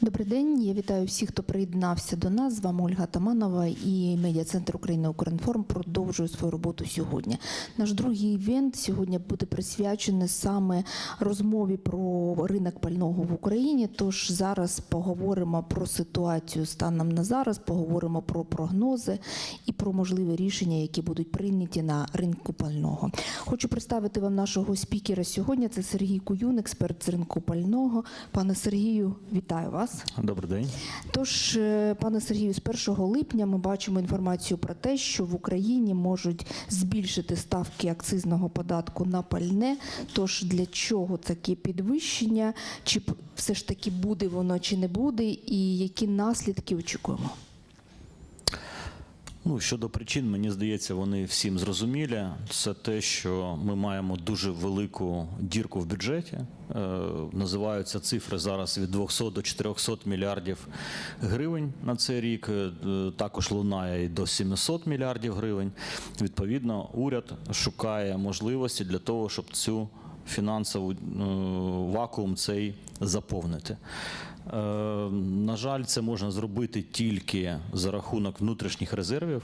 Добрий день. Я вітаю всіх, хто приєднався до нас. З вами Ольга Таманова і медіа-центр України Укрінформ продовжує свою роботу сьогодні. Наш другий івент сьогодні буде присвячений саме розмові про ринок пального в Україні. Тож зараз поговоримо про ситуацію станом на зараз, поговоримо про прогнози і про можливі рішення, які будуть прийняті на ринку пального. Хочу представити вам нашого спікера сьогодні. Це Сергій Куюн, експерт з ринку пального. Пане Сергію, вітаю вас. Добрий день. Тож, е, пане Сергію, з 1 липня ми бачимо інформацію про те, що в Україні можуть збільшити ставки акцизного податку на пальне. Тож для чого таке підвищення? Чи все ж таки буде воно, чи не буде, і які наслідки очікуємо? Ну щодо причин, мені здається, вони всім зрозумілі. Це те, що ми маємо дуже велику дірку в бюджеті. Е, називаються цифри зараз від 200 до 400 мільярдів гривень на цей рік. Е, Також лунає і до 700 мільярдів гривень. Відповідно, уряд шукає можливості для того, щоб цю фінансову е, вакуум цей заповнити. Е, На жаль, це можна зробити тільки за рахунок внутрішніх резервів,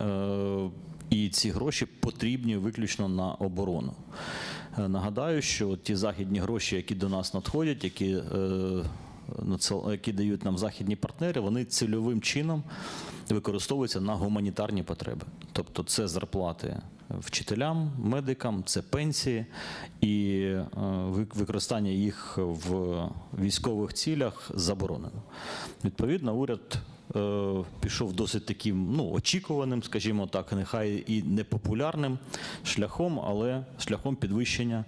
Е, і ці гроші потрібні виключно на оборону. Нагадаю, що ті західні гроші, які до нас надходять, які, які дають нам західні партнери, вони цільовим чином використовуються на гуманітарні потреби. Тобто це зарплати вчителям, медикам, це пенсії і е, використання їх в військових цілях заборонено. Відповідно, уряд е, пішов досить таким ну, очікуваним, скажімо так, нехай і непопулярним шляхом, але шляхом підвищення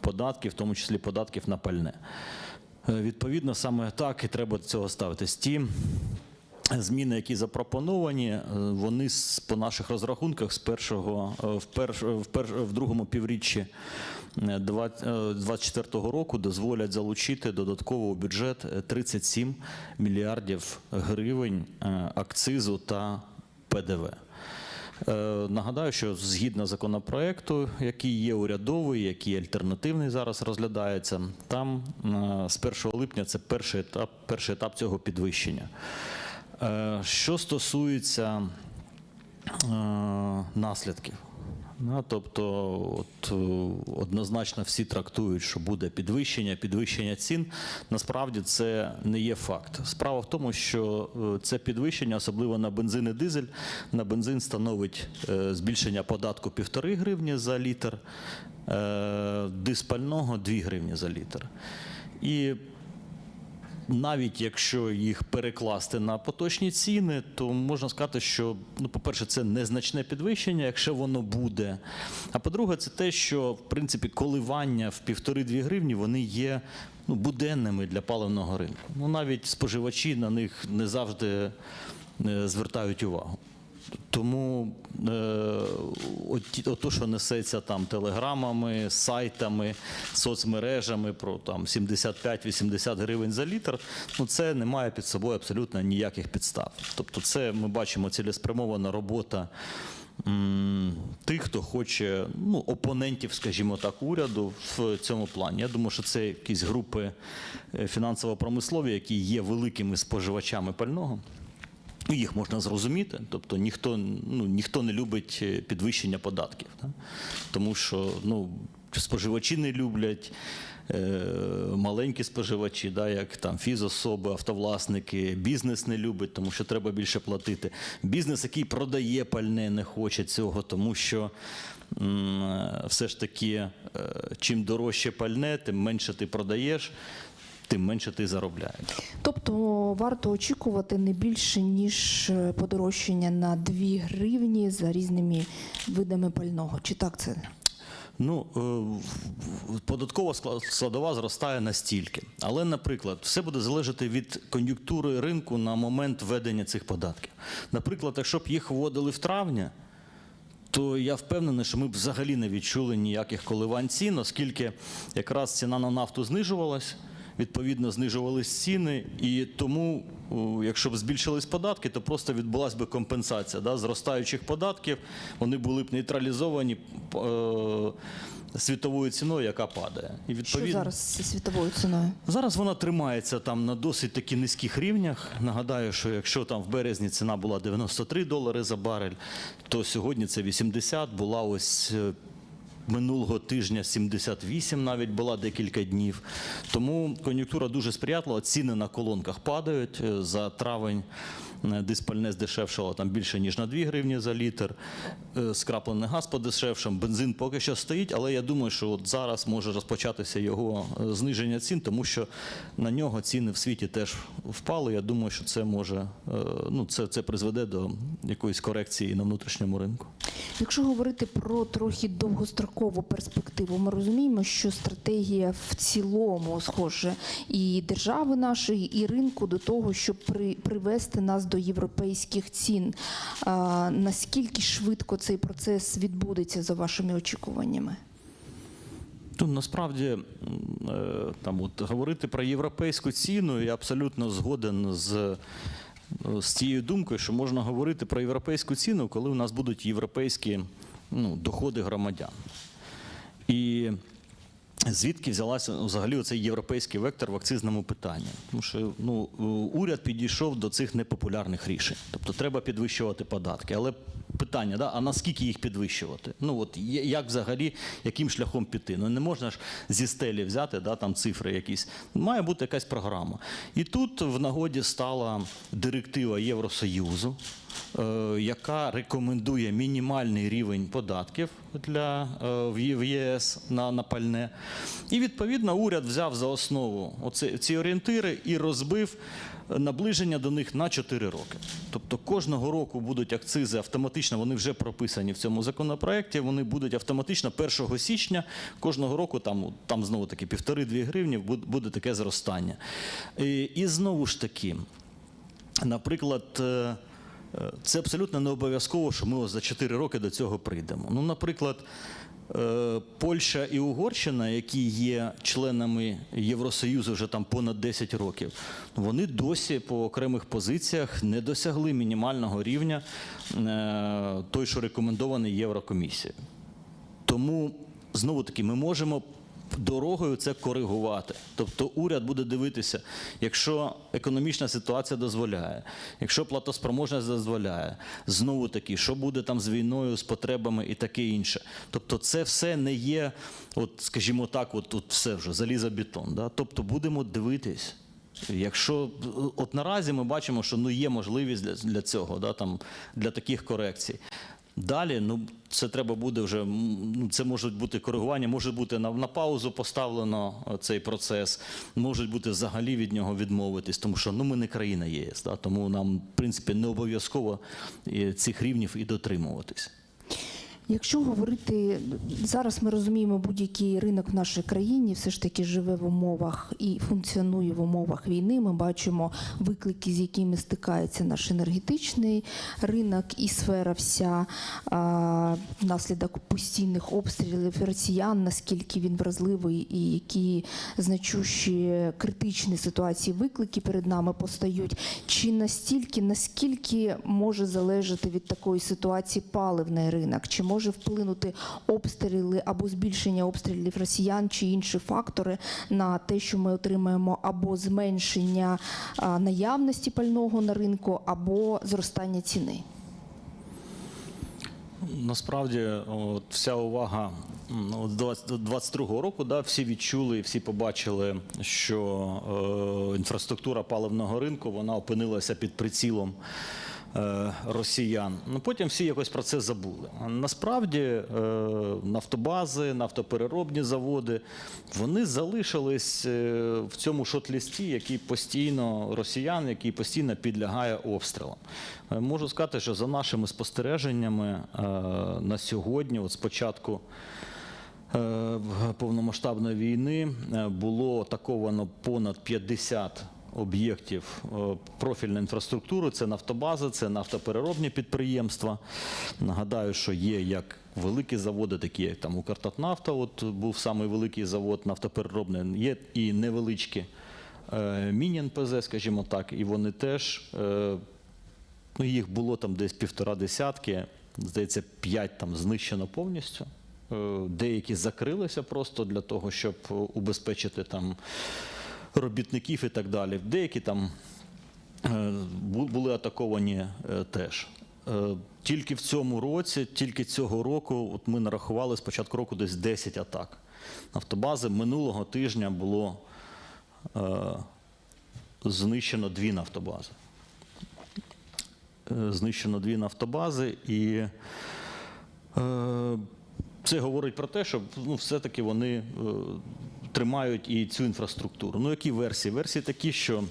податків, в тому числі податків на пальне. Е, Відповідно, саме так і треба до цього ставитись. Ті Зміни, які запропоновані, е, вони по наших розрахунках з першого е, в, перш, в, перш, в другому півріччі е, два- е, 24 року дозволять залучити додатково у бюджет е, 37 мільярдів гривень акцизу та ПДВ. Нагадаю, що згідно законопроекту, який є урядовий, який альтернативний зараз розглядається, там з 1 липня це перший етап, перший етап цього підвищення. Е, Що стосується е, наслідків, тобто, от, е, однозначно всі трактують, що буде підвищення, підвищення цін. Насправді це не є факт. Справа в тому, що це підвищення, особливо на бензин і дизель. На бензин становить збільшення податку 1,5 гривні за літр, диспального 2 гривні за літр. І навіть якщо їх перекласти на поточні ціни, то можна сказати, що ну, по-перше, це незначне підвищення, якщо воно буде. А по-друге, це те, що в принципі коливання в півтори-дві гривні вони є ну, буденними для паливного ринку. Ну навіть споживачі на них не завжди е, звертають увагу. Тому е, от, от то, що несеться там телеграмами, сайтами, соцмережами про там 75-80 гривень за літр, ну це не має під собою абсолютно ніяких підстав. Тобто, це ми бачимо цілеспрямована робота. Тих, хто хоче, ну, опонентів, скажімо так, уряду в цьому плані. Я думаю, що це якісь групи е, фінансово-промислові, які є великими споживачами пального. Ну, Їх можна зрозуміти, тобто ніхто, ну, ніхто не любить е, підвищення податків, да? тому що ну, споживачі не люблять, е, маленькі споживачі, да, як там фізособи, автовласники, бізнес не любить, тому що треба більше платити. Бізнес, який продає пальне, не хоче цього, тому що м, е, все ж таки, е, чим дорожче пальне, тим менше ти продаєш, тим менше ти заробляєш. Тобто варто очікувати не більше ніж е, подорожчання на 2 гривні за різними видами пального. Чи так це? Ну, е, податкова скла- складова зростає настільки. Але, наприклад, все буде залежати від кон'юнктури ринку на момент введення цих податків. Наприклад, якщо б їх вводили в травні, то я впевнений, що ми б взагалі не відчули ніяких коливань цін, оскільки якраз ціна на нафту знижувалась, відповідно знижувались ціни, і тому якщо б збільшились податки, то просто відбулася б компенсація да, зростаючих податків. Вони були б нейтралізовані е, світовою ціною, яка падає. І Що зараз зі світовою ціною? Зараз вона тримається там на досить таки низьких рівнях. Нагадаю, що якщо там в березні ціна була 93 долари за барель, то сьогодні це 80, була ось. Минулого тижня 78 навіть була декілька днів. Тому кон'юнктура дуже сприятлива. Ціни на колонках падають. Е, За травень диспальне здешевшало там більше ніж на 2 гривні за літр. Е, Скраплений газ подешевшав, бензин поки що стоїть, але я думаю, що от зараз може розпочатися його е, зниження цін, тому що на нього ціни в світі теж впали. Я думаю, що це може е, ну це, це призведе до якоїсь корекції на внутрішньому ринку. Якщо говорити про трохи довгострокову перспективу, ми розуміємо, що стратегія в цілому схоже і держави нашої, і ринку до того, щоб при, привести нас до європейських цін. Наскільки швидко цей процес відбудеться за вашими очікуваннями? Тут насправді е, там от говорити про європейську ціну, я абсолютно згоден з, з цією думкою, що можна говорити про європейську ціну, коли у нас будуть європейські ну, доходи громадян. І звідки взялася взагалі оцей європейський вектор в акцизному питанні? Тому що ну, е, уряд підійшов до цих непопулярних рішень. Тобто треба підвищувати податки. Але питання, да, а наскільки їх підвищувати? Ну от як взагалі, яким шляхом піти? Ну не можна ж зі стелі взяти да, там цифри якісь. Має бути якась програма. І тут в нагоді стала директива Євросоюзу, яка рекомендує мінімальний рівень податків для е, в ЄС на, на пальне. І відповідно уряд взяв за основу оце, ці орієнтири і розбив наближення до них на 4 роки. Тобто кожного року будуть акцизи автоматично, вони вже прописані в цьому законопроекті. Вони будуть автоматично 1 січня кожного року, там, там знову таки півтори-дві гривні буде таке зростання. І, і знову ж таки, наприклад. Е, Це абсолютно не обов'язково, що ми за 4 роки до цього прийдемо. Ну, наприклад, е, Польща і Угорщина, які є членами Євросоюзу вже там понад 10 років, вони досі по окремих позиціях не досягли мінімального рівня е, той, що рекомендований Єврокомісією. Тому знову таки ми можемо дорогою це коригувати. Тобто уряд буде дивитися, якщо економічна ситуація дозволяє, якщо платоспроможність дозволяє, знову таки, що буде там з війною, з потребами і таке інше. Тобто, це все не є, от скажімо так, от тут все вже залізобетон. Да? Тобто будемо дивитись. Якщо от наразі ми бачимо, що ну є можливість для, для цього, да, там, для таких корекцій. Далі, ну це треба буде вже. Ну це можуть бути коригування, може бути на, на паузу поставлено е, цей процес, можуть бути взагалі від нього відмовитись, тому що ну ми не країна ЄС, да, тому нам, в принципі, не обов'язково е, цих рівнів і дотримуватись. Якщо говорити зараз, ми розуміємо, будь-який ринок в нашій країні все ж таки живе в умовах і функціонує в умовах війни. Ми бачимо виклики, з якими стикається наш енергетичний ринок і сфера вся а, внаслідок постійних обстрілів росіян, наскільки він вразливий і які значущі критичні ситуації виклики перед нами постають. Чи настільки, наскільки може залежати від такої ситуації паливний ринок? Чи може вплинути обстріли або збільшення обстрілів росіян чи інші фактори на те, що ми отримаємо або зменшення наявності пального на ринку, або зростання ціни? Насправді, от, вся увага м, з 20 22-го року, да, всі відчули, всі побачили, що е, інфраструктура паливного ринку вона опинилася під прицілом росіян. Ну, потім всі якось про це забули. Насправді е, нафтобази, нафтопереробні заводи вони залишились е, в цьому шот-лісті, який постійно росіян, який постійно підлягає обстрілам. Е, Можу сказати, що за нашими спостереженнями е, на сьогодні, от спочатку е, повномасштабної війни, е, було атаковано понад 50 об'єктів е, профільної інфраструктури. Це нафтобази, це нафтопереробні підприємства. Нагадаю, що є як великі заводи, такі як там Укртатнафта, от був самий великий завод нафтопереробний, є і невеличкі. е, міні-НПЗ, скажімо так, і вони теж, е, ну, їх було там десь півтора десятки, здається, п'ять там знищено повністю. Деякі закрилися просто для того, щоб убезпечити там робітників і так далі. Деякі там е, були атаковані е, теж. Е, Тільки в цьому році, тільки цього року, от ми нарахували з початку року десь 10 атак. Нафтобази минулого тижня було е, знищено дві нафтобази. Е, Знищено дві нафтобази, і е, це говорить про те, що ну, все-таки вони е, тримають і цю інфраструктуру. Ну, які версії? Версії такі, що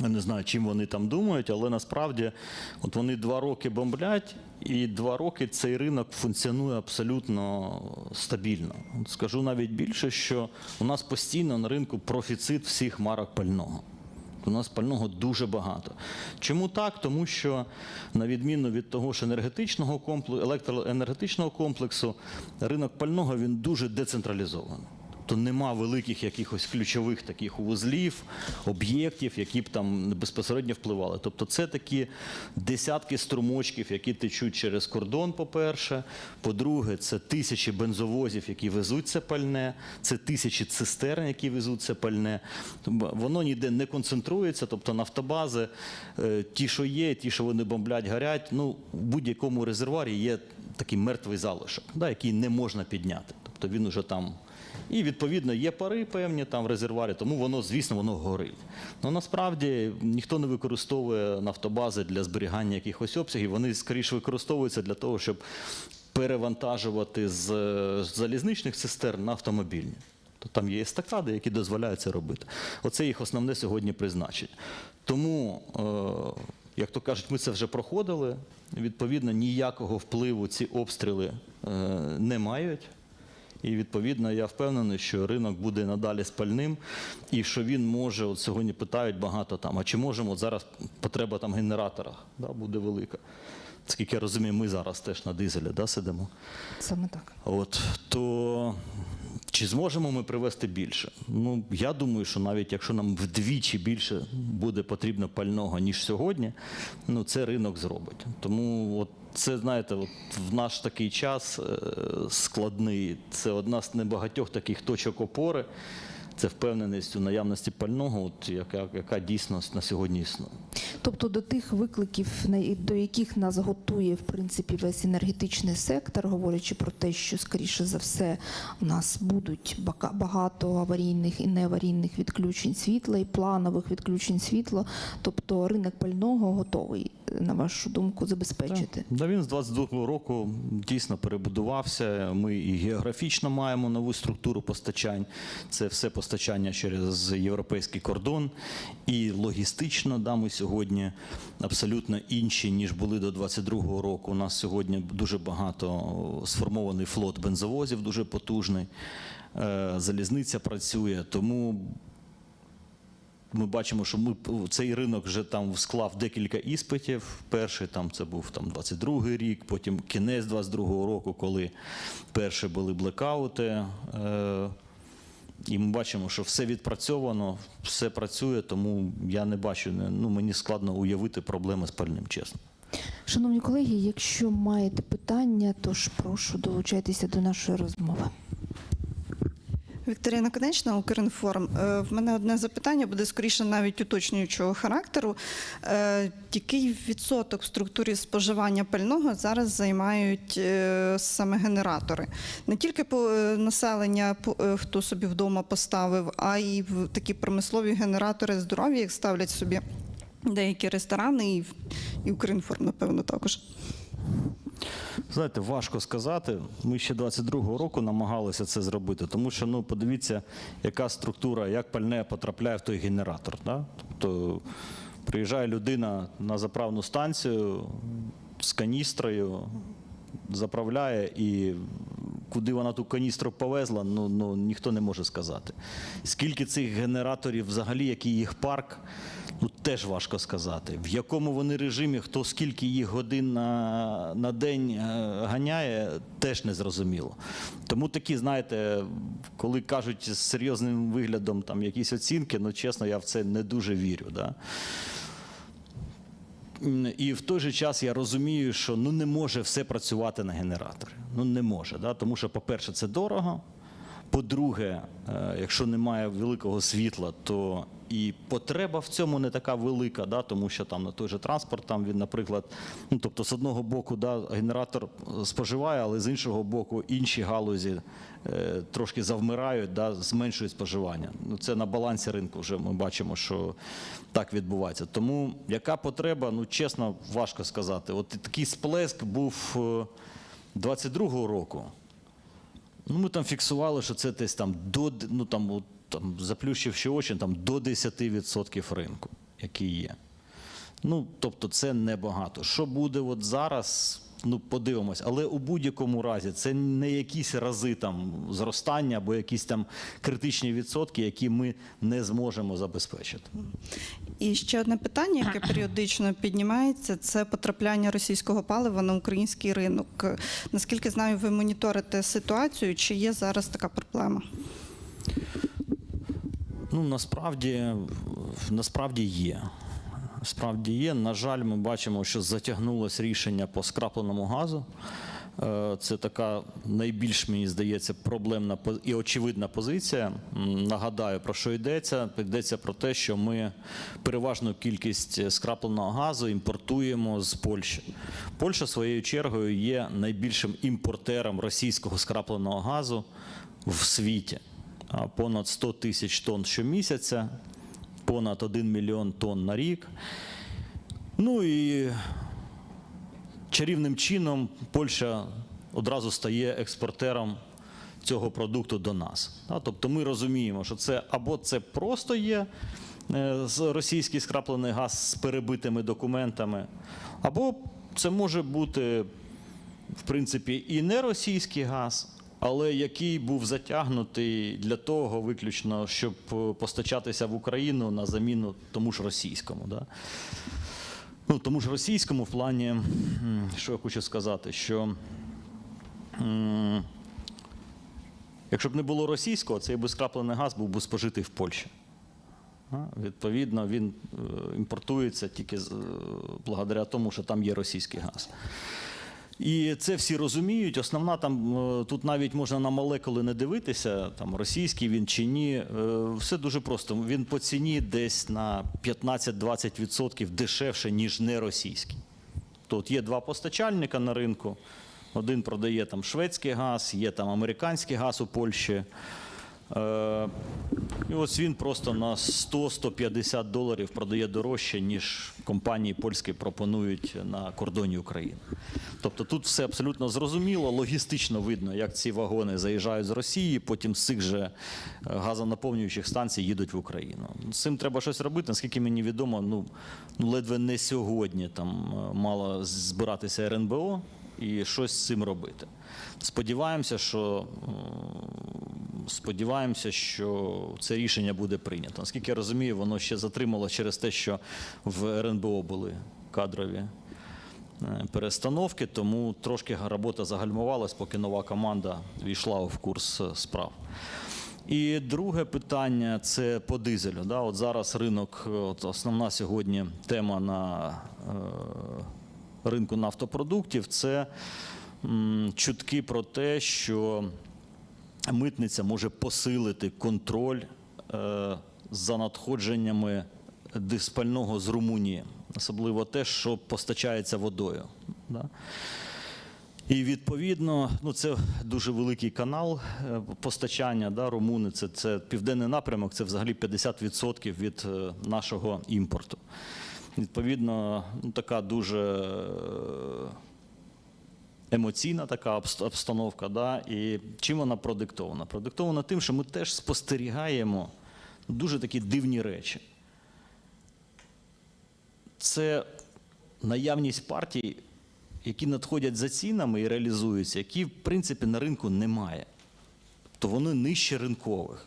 не знаю, чим вони там думають, але насправді от вони два роки бомблять, і два роки цей ринок функціонує абсолютно стабільно. От Скажу навіть більше, що у нас постійно на ринку профіцит всіх марок пального. У нас пального дуже багато. Чому так? Тому що на відміну від того ж енергетичного комплексу, електроенергетичного комплексу, ринок пального він дуже децентралізований. Тобто нема великих якихось ключових таких вузлів, об'єктів, які б там безпосередньо впливали. Тобто це такі десятки струмочків, які течуть через кордон, по-перше. По-друге, це тисячі бензовозів, які везуть це пальне, це тисячі цистерн, які везуть це пальне. Воно ніде не концентрується, тобто нафтобази, е, ті, що є, ті, що вони бомблять, горять, ну, в будь-якому резервуарі є такий мертвий залишок, да, який не можна підняти. Тобто він уже там. І відповідно є пари певні там в резервуарі, тому воно, звісно, воно горить. Ну насправді ніхто не використовує нафтобази для зберігання якихось обсягів. Вони скоріше використовуються для того, щоб перевантажувати з залізничних цистерн на автомобільні. То там є естакади, які дозволяють це робити. Оце їх основне сьогодні призначення. Тому, е, як то кажуть, ми це вже проходили. Відповідно, ніякого впливу ці обстріли е, не мають. І відповідно я впевнений, що ринок буде надалі спальним, і що він може, от сьогодні питають багато там, а чи можемо от зараз потреба там в генераторах да, буде велика. Скільки я розумію, ми зараз теж на дизелі да, сидимо. Саме так. От, то чи зможемо ми привезти більше? Ну, я думаю, що навіть якщо нам вдвічі більше буде потрібно пального, ніж сьогодні, ну це ринок зробить. Тому от це, знаєте, от в наш такий час е, складний, це одна з небагатьох таких точок опори. Це впевненість у наявності пального, от, яка, яка дійсно на сьогодні існує. Тобто до тих викликів, до яких нас готує в принципі весь енергетичний сектор, говорячи про те, що скоріше за все у нас будуть багато аварійних і неаварійних відключень світла і планових відключень світла. Тобто ринок пального готовий, на вашу думку, забезпечити. Да, він з 22-го року дійсно перебудувався. Ми і географічно маємо нову структуру постачань. Це все постачання через європейський кордон. І логістично, да, ми сьогодні абсолютно інші, ніж були до 22-го року. У нас сьогодні дуже багато сформований флот бензовозів, дуже потужний. Е, Залізниця працює, тому ми бачимо, що ми цей ринок вже там склав декілька іспитів. Перший там це був там 22-й рік, потім кінець 22-го року, коли перші були блекаути. Е, і ми бачимо, що все відпрацьовано, все працює, тому я не бачу, ну мені складно уявити проблеми з пальним, чесно. Шановні колеги, якщо маєте питання, то ж прошу долучайтеся до нашої розмови. Вікторія Конечна, Укрінформ. Е, В мене одне запитання буде скоріше навіть уточнюючого характеру. Е, Який відсоток в структурі споживання пального зараз займають е, саме генератори? Не тільки населення, хто собі вдома поставив, а й такі промислові генератори здоров'я, як ставлять собі деякі ресторани і Укрінформ, напевно, також. Знаєте, важко сказати. Ми ще 22-го року намагалися це зробити, тому що ну подивіться, яка структура, як пальне потрапляє в той генератор. Да? Тобто приїжджає людина на заправну станцію з каністрою, заправляє і. Куди вона ту каністру повезла, ну, ну ніхто не може сказати. Скільки цих генераторів, взагалі, який їх парк, Ну, теж важко сказати. В якому вони режимі, хто скільки їх годин на, на день е, ганяє, теж не зрозуміло. Тому такі, знаєте, коли кажуть з серйозним виглядом там якісь оцінки, ну чесно, я в це не дуже вірю. Да? І в той же час я розумію, що ну не може все працювати на генераторі. Ну не може, да? тому що, по-перше, це дорого. По-друге, е, якщо немає великого світла, то і потреба в цьому не така велика, да? тому що там на той же транспорт, там він, наприклад, ну тобто з одного боку да, генератор е, споживає, але з іншого боку інші галузі е, трошки завмирають, да, зменшують споживання. Ну, це на балансі ринку вже ми бачимо, що так відбувається. Тому яка потреба, ну чесно, важко сказати. От такий сплеск був е, 22-го року. Ну, ми там фіксували, що це десь там до ну там, там заплющивши очі, там до 10% ринку, який є. Ну, тобто, це небагато. Що буде от зараз? Ну, подивимось, але у будь-якому разі це не якісь рази там зростання або якісь там критичні відсотки, які ми не зможемо забезпечити. І ще одне питання, яке періодично піднімається, це потрапляння російського палива на український ринок. Наскільки знаю, ви моніторите ситуацію, чи є зараз така проблема? Ну насправді, насправді є. Справді є. На жаль, ми бачимо, що затягнулося рішення по скрапленому газу. Е, Це така найбільш, мені здається, проблемна і очевидна позиція. Нагадаю, про що йдеться. Йдеться про те, що ми переважну кількість скрапленого газу імпортуємо з Польщі. Польща своєю чергою є найбільшим імпортером російського скрапленого газу в світі. Понад 100 тисяч тонн щомісяця, понад 1 мільйон тонн на рік. Ну і чарівним чином Польща одразу стає експортером цього продукту до нас. Тобто ми розуміємо, що це або це просто є е, російський скраплений газ з перебитими документами, або це може бути, в принципі, і не російський газ. Але який був затягнутий для того, виключно, щоб е, постачатися в Україну на заміну тому ж російському. Да? Ну, тому ж російському в плані, що я хочу сказати, що якщо б не було російського, цей би скраплений газ був би спожитий в Польщі. Відповідно, він е, імпортується тільки е, благодаря тому, що там є російський газ. І це всі розуміють. Основна там е, тут навіть можна на молекули не дивитися, там російський він чи ні. Е, Все дуже просто. Він по ціні десь на 15-20% дешевше, ніж не російський. Тут є два постачальника на ринку. Один продає там шведський газ, є там американський газ у Польщі. Е, І ось він просто на 100-150 доларів продає дорожче, ніж компанії польські пропонують на кордоні України. Тобто тут все абсолютно зрозуміло, логістично видно, як ці вагони заїжджають з Росії, потім з цих же е, газонаповнюючих станцій їдуть в Україну. З цим треба щось робити. Наскільки мені відомо, ну, ну ледве не сьогодні там е, мало збиратися РНБО і щось з цим робити. Сподіваємося, що сподіваємося, що це рішення буде прийнято. Наскільки я розумію, воно ще затримало через те, що в РНБО були кадрові е, перестановки, тому трошки робота загальмувалась, поки нова команда війшла в курс е, справ. І друге питання це по дизелю. Да? От зараз ринок, е, от основна сьогодні тема на ринку нафтопродуктів це чутки про те, що митниця може посилити контроль е, за надходженнями диспального з Румунії, особливо те, що постачається водою. І відповідно, ну це дуже великий канал е, постачання. Да, румуни це, це південний напрямок, це взагалі 50% від е, нашого імпорту. Відповідно, ну, така дуже емоційна така обстановка. Да? І чим вона продиктована? Продиктована тим, що ми теж спостерігаємо дуже такі дивні речі. Це наявність партій, які надходять за цінами і реалізуються, які, в принципі, на ринку немає. То вони нижче ринкових.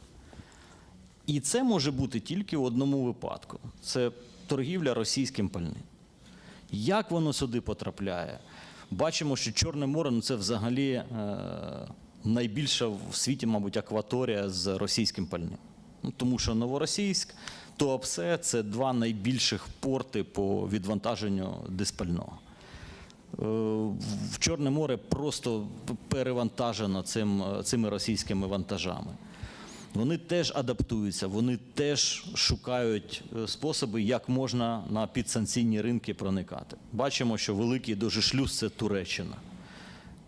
І це може бути тільки в одному випадку. Це торгівля російським пальним. Як воно сюди потрапляє? Бачимо, що Чорне море ну, це взагалі е, найбільша в світі, мабуть, акваторія з російським пальним. Ну, тому що Новоросійськ, Туапсе це два найбільших порти по відвантаженню диспального. Е, В Чорне море просто перевантажено цим, цими російськими вантажами. Вони теж адаптуються, вони теж шукають е, способи, як можна на підсанкційні ринки проникати. Бачимо, що великий дуже шлюз це Туреччина,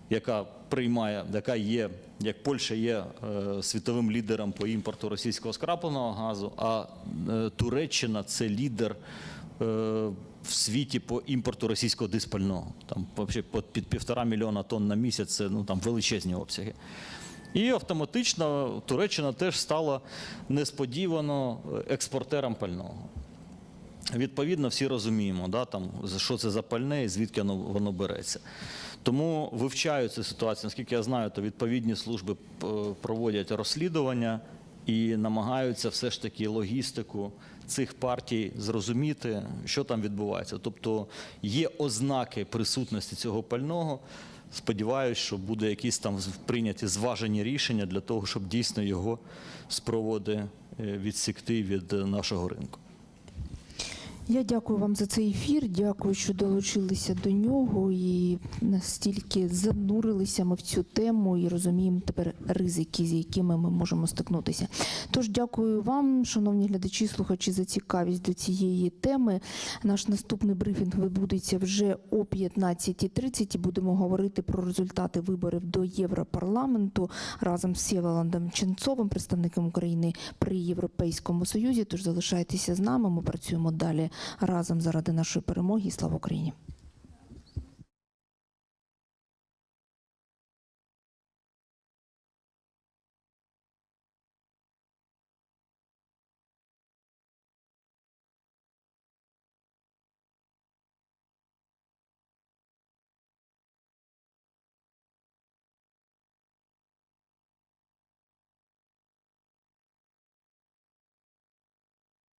яка приймає, яка є, як Польща є е, світовим лідером по імпорту російського скрапленого газу, а е, Туреччина це лідер в світі по імпорту російського диспального. Там взагалі під півтора мільйона тонн на місяць це ну, там величезні обсяги. І автоматично Туреччина теж стала несподівано е, експортером пального. Відповідно, всі розуміємо, да, там, що це за пальне і звідки воно, воно береться. Тому вивчають цю ситуацію. Наскільки я знаю, то відповідні служби е, проводять розслідування і намагаються все ж таки логістику цих партій зрозуміти, що там відбувається. Тобто є ознаки присутності цього пального. Сподіваюсь, що буде якісь там прийняті зважені рішення для того, щоб дійсно його спроводи е, відсікти від е, нашого ринку. Я дякую вам за цей ефір. Дякую, що долучилися до нього і настільки занурилися ми в цю тему і розуміємо тепер ризики, з якими ми можемо стикнутися. Тож дякую вам, шановні глядачі, слухачі, за цікавість до цієї теми. Наш наступний брифінг відбудеться вже о 15.30 і будемо говорити про результати виборів до Європарламенту разом з Сєволандом Ченцовим, представником України при Європейському Союзі. Тож залишайтеся з нами. Ми працюємо далі разом заради нашої перемоги. І Слава Україні!